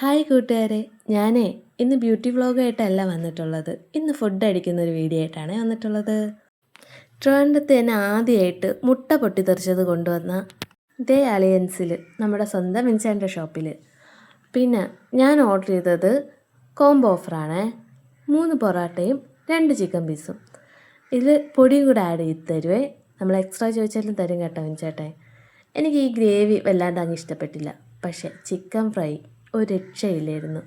Hi കൂട്ടുകാരെ. ഞാനേ ഇന്ന് ബ്യൂട്ടി വ്ളോഗായിട്ടല്ല വന്നിട്ടുള്ളത്. ഇന്ന് ഫുഡ് അടിക്കുന്ന ഒരു വീഡിയോ ആയിട്ടാണ് വന്നിട്ടുള്ളത്. ട്രിവാൻഡ്രത്ത് തന്നെ ആദ്യമായിട്ട് മുട്ട പൊട്ടിത്തെറിച്ചത് കൊണ്ടുവന്ന ദേ അലയൻസിൽ നമ്മുടെ സ്വന്തം വിൻസാന്റെ ഷോപ്പിൽ പിന്നെ ഞാൻ ഓർഡർ ചെയ്തത് കോംബോ ഓഫറാണ് മൂന്ന് പൊറോട്ടയും രണ്ട് ചിക്കൻ പീസും ഇതിൽ പൊടിയും കൂടെ ആഡ് ചെയ്ത് തരുവേ. നമ്മൾ എക്സ്ട്രാ ചോദിച്ചാലും തരും കേട്ടോ വിൻചേട്ടൻ എനിക്ക് ഈ ഗ്രേവി വല്ലാണ്ട് അങ്ങ് ഇഷ്ടപ്പെട്ടില്ല. പക്ഷേ ചിക്കൻ ഫ്രൈ ഒരു രക്ഷയില്ലായിരുന്നു.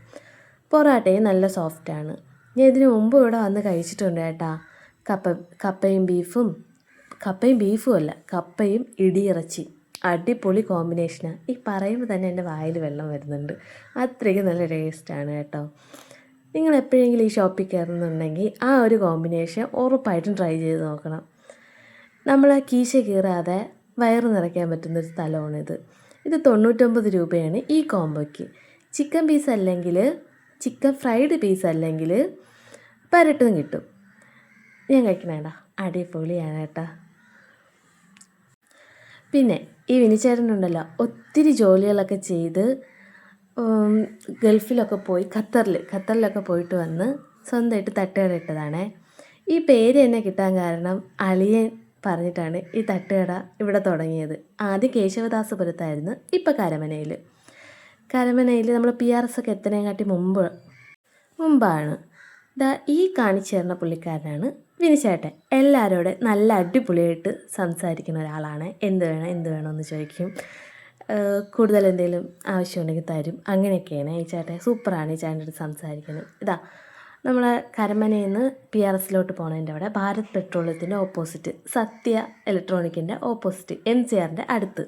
പൊറാട്ടയും നല്ല സോഫ്റ്റാണ് ഞാൻ ഇതിനു മുമ്പ് ഇവിടെ വന്ന് കഴിച്ചിട്ടുണ്ട് കേട്ടാ. കപ്പ കപ്പയും ബീഫും കപ്പയും ബീഫും അല്ല കപ്പയും ഇടിയിറച്ചി. അടിപൊളി കോമ്പിനേഷനാണ് ഈ പറയുമ്പോൾ തന്നെ എന്റെ വായിൽ വെള്ളം വരുന്നുണ്ട്. അത്രയ്ക്ക് നല്ല ടേസ്റ്റാണ് കേട്ടോ. നിങ്ങൾ എപ്പോഴെങ്കിലും ഈ ഷോപ്പിൽ കയറുന്നുണ്ടെങ്കിൽ ആ ഒരു കോമ്പിനേഷൻ ഉറപ്പായിട്ടും ട്രൈ ചെയ്ത് നോക്കണം. നമ്മൾ കീശ കീറാതെ വയറ് നിറയ്ക്കാൻ പറ്റുന്നൊരു സ്ഥലമാണിത്. ഇത് തൊണ്ണൂറ്റൊമ്പത് രൂപയാണ് ഈ കോംബോയ്ക്ക് ചിക്കൻ പീസ് അല്ലെങ്കിൽ ചിക്കൻ ഫ്രൈഡ് പീസ് അല്ലെങ്കിൽ പരട്ടും കിട്ടും. ഞാൻ കഴിക്കണേടാ അടിപൊളിയാണ് കേട്ടാ. പിന്നെ ഈ വിനിച്ചേട്ടനുണ്ടല്ലോ ഒത്തിരി ജോലികളൊക്കെ ചെയ്ത് ഗൾഫിലൊക്കെ പോയി ഖത്തറിൽ ഖത്തറിലൊക്കെ പോയിട്ട് വന്ന് സ്വന്തമായിട്ട് തട്ടുകട ഇട്ടതാണേ. ഈ പേര് തന്നെ കിട്ടാൻ കാരണം അളിയൻ പറഞ്ഞിട്ടാണ് ഈ തട്ടുകട ഇവിടെ തുടങ്ങിയത്. ആദ്യം കേശവദാസപുരത്തായിരുന്നു ഇപ്പം കരമനയിൽ കരമനയിൽ നമ്മൾ പി ആർ എസ് ഒക്കെ എത്തുന്നതിനെക്കാട്ടി മുമ്പ് മുമ്പാണ്. ദാ ഈ കാണിച്ചു തരുന്ന പുള്ളിക്കാരനാണ് വിനിച്ചേട്ടൻ എല്ലാവരോട് നല്ല അടിപൊളിയായിട്ട് സംസാരിക്കുന്ന ഒരാളാണ്. എന്ത് വേണം എന്ത് വേണമെന്ന് ചോദിക്കും. കൂടുതൽ എന്തെങ്കിലും ആവശ്യമുണ്ടെങ്കിൽ തരും. അങ്ങനെയൊക്കെയാണ് ഈ ചേട്ടൻ. സൂപ്പറാണ് ഈ ചേട്ടന്റെ സംസാരിക്കുന്നത്. ഇതാ നമ്മൾ കരമനയിൽ നിന്ന് പി ആർ എസിലോട്ട് പോണതിന്റെ അവിടെ ഭാരത് പെട്രോളിയത്തിന്റെ ഓപ്പോസിറ്റ് സത്യ ഇലക്ട്രോണിക്കിന്റെ ഓപ്പോസിറ്റ് എം സി ആറിന്റെ അടുത്ത്.